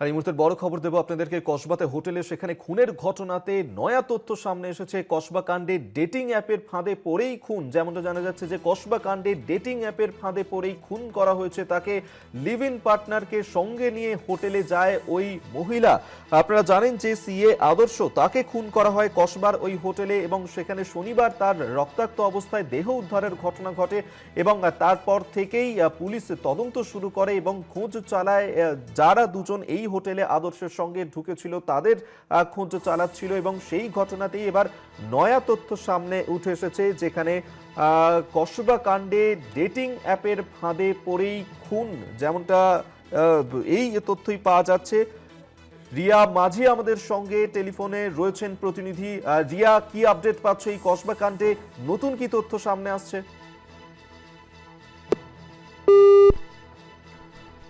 আর এই মুহূর্তের বড় খবর দেবো আপনাদেরকে, কসবাতে হোটেলে সেখানে খুনের ঘটনাতে নয়া তথ্য সামনে এসেছে। কসবা কাণ্ডে ডেটিং অ্যাপের ফাঁদে পড়েই খুন। যেমনটা জানা যাচ্ছে যে কসবা কাণ্ডে ডেটিং অ্যাপের ফাঁদে পড়েই খুন করা হয়েছে তাকে। লিভ ইন পার্টনারকে সঙ্গে নিয়ে হোটেলে যায় ওই মহিলা। আপনারা জানেন যে সিএ আদর্শ, তাকে খুন করা হয় কসবার ওই হোটেলে এবং সেখানে শনিবার তার রক্তাক্ত অবস্থায় দেহ উদ্ধারের ঘটনা ঘটে এবং তারপর থেকেই পুলিশ তদন্ত শুরু করে এবং খোঁজ চালায় যারা দুজন এই হোটেলে আদর্শের সঙ্গে ঢুকেছিল তাদের খোঁজ চালাচ্ছিল এবং সেই ঘটনাতেই এবার নয়া তথ্য সামনে উঠে এসেছে যেখানে কসবা কাণ্ডে ডেটিং অ্যাপের ফাঁদে পড়েই খুন যেমনটা এই তথ্যই পাওয়া যাচ্ছে। রিয়া মাঝি আমাদের সঙ্গে টেলিফোনে রয়েছেন প্রতিনিধি। রিয়া, কি আপডেট পাচ্ছ এই কসবা কাণ্ডে? নতুন কি তথ্য সামনে আসছে?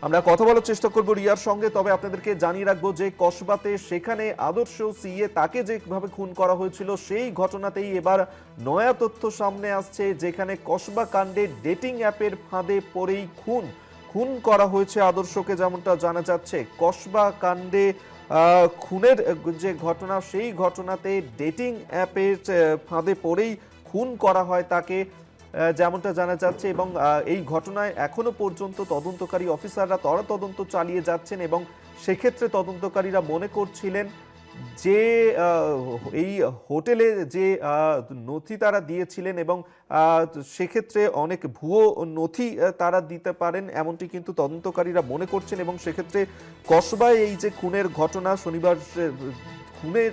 আমরা কথা বলার চেষ্টা করব রিয়ার সঙ্গে, তবে আপনাদেরকে জানিয়ে রাখব যে কসবাতে সেখানে আদর্শ সিএ তাকে যেভাবে খুন করা হয়েছিল, সেই ঘটনাতেই এবার নয়া তথ্য সামনে আসছে, যেখানে কসবা কাণ্ডে ডেটিং অ্যাপের ফাঁদে পড়েই খুন। খুন করা হয়েছে আদর্শকে যেমনটা জানা যাচ্ছে। কসবা কাণ্ডে খুনের যে ঘটনা, সেই ঘটনাতে ডেটিং অ্যাপের ফাঁদে পড়েই খুন করা হয় তাকে। যেমনটা জানা যাচ্ছে এবং এই ঘটনায় এখনও পর্যন্ত তদন্তকারী অফিসাররা তরা তদন্ত চালিয়ে যাচ্ছেন এবং সেক্ষেত্রে তদন্তকারীরা মনে করছিলেন যে এই হোটেলে যে নথি তারা দিয়েছিলেন এবং সেক্ষেত্রে অনেক ভুয়ো নথি তারা দিতে পারেন, এমনটি কিন্তু তদন্তকারীরা মনে করছেন এবং সেক্ষেত্রে কসবায় এই যে খুনের ঘটনা শনিবার খুনের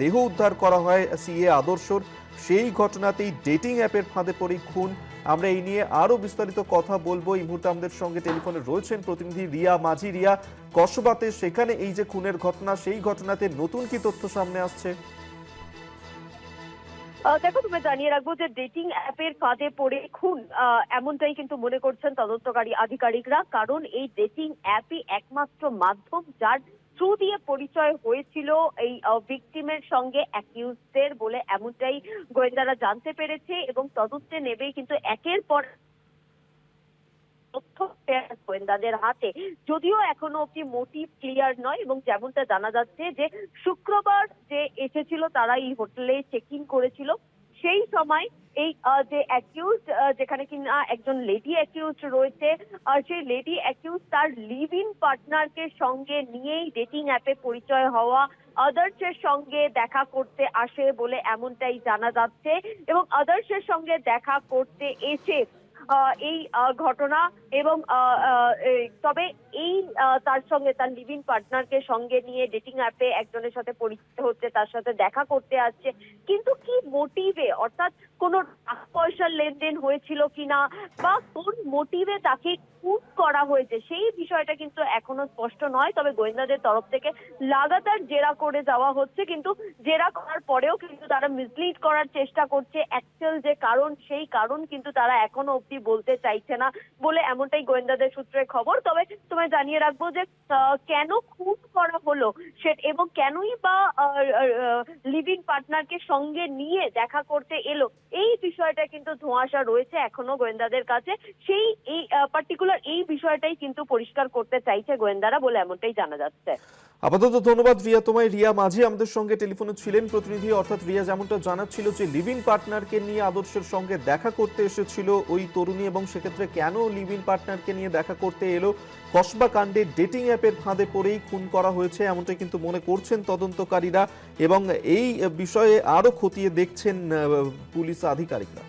দেহ উদ্ধার করা হয় সিএ আদর্শর। সেই ঘটনাতেই ডেটিং অ্যাপের ফাঁদে পড়ে খুন। আমরা এই নিয়ে আরও বিস্তারিত কথা বলব। এই মুহূর্তে আমাদের সঙ্গে টেলিফোনে রয়েছেন প্রতিনিধি রিয়া মাঝি। রিয়া, কসবাতে সেখানে এই যে খুনের ঘটনা, সেই ঘটনাতে নতুন কি তথ্য সামনে আসছে? দেখো তুমি জানিয়ে রাখব যে ডেটিং অ্যাপের ফাঁদে পড়ে খুন এমনটাই কিন্তু মনে করছেন তদন্তকারী আধিকারিকরা। কারণ এই ডেটিং অ্যাপই একমাত্র মাধ্যম যার থ্রু দিয়ে পরিচয় হয়েছিল এই ভিকটিমের সঙ্গে অ্যাকিউজদের বলে এমনটাই গোয়েন্দারা জানতে পেরেছে এবং তদন্তে নেবেই কিন্তু একের পর তথ্য গোয়েন্দাদের হাতে। যদিও এখনও অব্দি মোটিভ ক্লিয়ার নয় এবং যেমনটা জানা যাচ্ছে যে শুক্রবার যে এসেছিল তারা এই হোটেলে চেক ইন করেছিল। সেই সময় এই যে অ্যাকিউজ যেখানে কিনা একজন লেডি অ্যাকিউজ রয়েছে, আর সেই লেডি অ্যাকিউজ তার লিভ ইন পার্টনারকে সঙ্গে নিয়েই ডেটিং অ্যাপে পরিচয় হওয়া আদার্সের সঙ্গে দেখা করতে আসে বলে এমনটাই জানা যাচ্ছে এবং আদার্সের সঙ্গে দেখা করতে এসে এই ঘটনা এবং তবে এই তার সঙ্গে তার লিভিং পার্টনারকে সঙ্গে নিয়ে ডেটিং অ্যাপে একজনের সাথে পরিচিত হচ্ছে, তার সাথে দেখা করতে আসছে। কিন্তু কি মোটিভে অর্থাৎ কোনো টাকা পয়সার লেনদেন হয়েছিল কিনা বা কোন মোটিভে তাকে খুন করা হয়েছে? সেই বিষয়টা কিন্তু এখনও স্পষ্ট নয়, তবে গোয়েন্দাদের তরফ থেকে লাগাতার জেরা করে যাওয়া হচ্ছে। কিন্তু জেরা করার পরেও কিন্তু তারা মিসলিড করার চেষ্টা করছে। অ্যাকচুয়াল যে কারণ, সেই কারণ কিন্তু তারা এখনও অবধি বলতে চাইছে না বলে এমনটাই গোয়েন্দাদের সূত্রে খবর। তবে তোমায় জানিয়ে রাখব যে কেন খুন করা হলো সে, এবং কেনই বা লিভিং পার্টনারকে সঙ্গে নিয়ে দেখা করতে এলো, এই বিষয়টা কিন্তু ধোঁয়াশা রয়েছে এখনও গোয়েন্দাদের কাছে। সেই, এই পার্টিকুলার এই বিষয়টাই কিন্তু পরিষ্কার করতে চাইছে গোয়েন্দারা বলে এমনটাই জানা যাচ্ছে। আপাতত ধন্যবাদ রিয়া। তোমায় রিয়া মাঝি আমাদের সঙ্গে টেলিফোনে ছিলেন, প্রতিনিধি অর্থাৎ রিয়া যেমনটা জানাচ্ছিল যে লিভিং পার্টনারকে নিয়ে আদর্শের সঙ্গে দেখা করতে এসেছিল ওই তরুণী এবং সেক্ষেত্রে কেন লিভ ইন পার্টনারকে নিয়ে দেখা করতে এলো? কসবা কাণ্ডে ডেটিং অ্যাপের ফাঁদে পড়েই খুন করা হয়েছে, এমনটাই কিন্তু মনে করছেন তদন্তকারীরা এবং এই বিষয়ে আরও খতিয়ে দেখছেন পুলিশ আধিকারিকরা।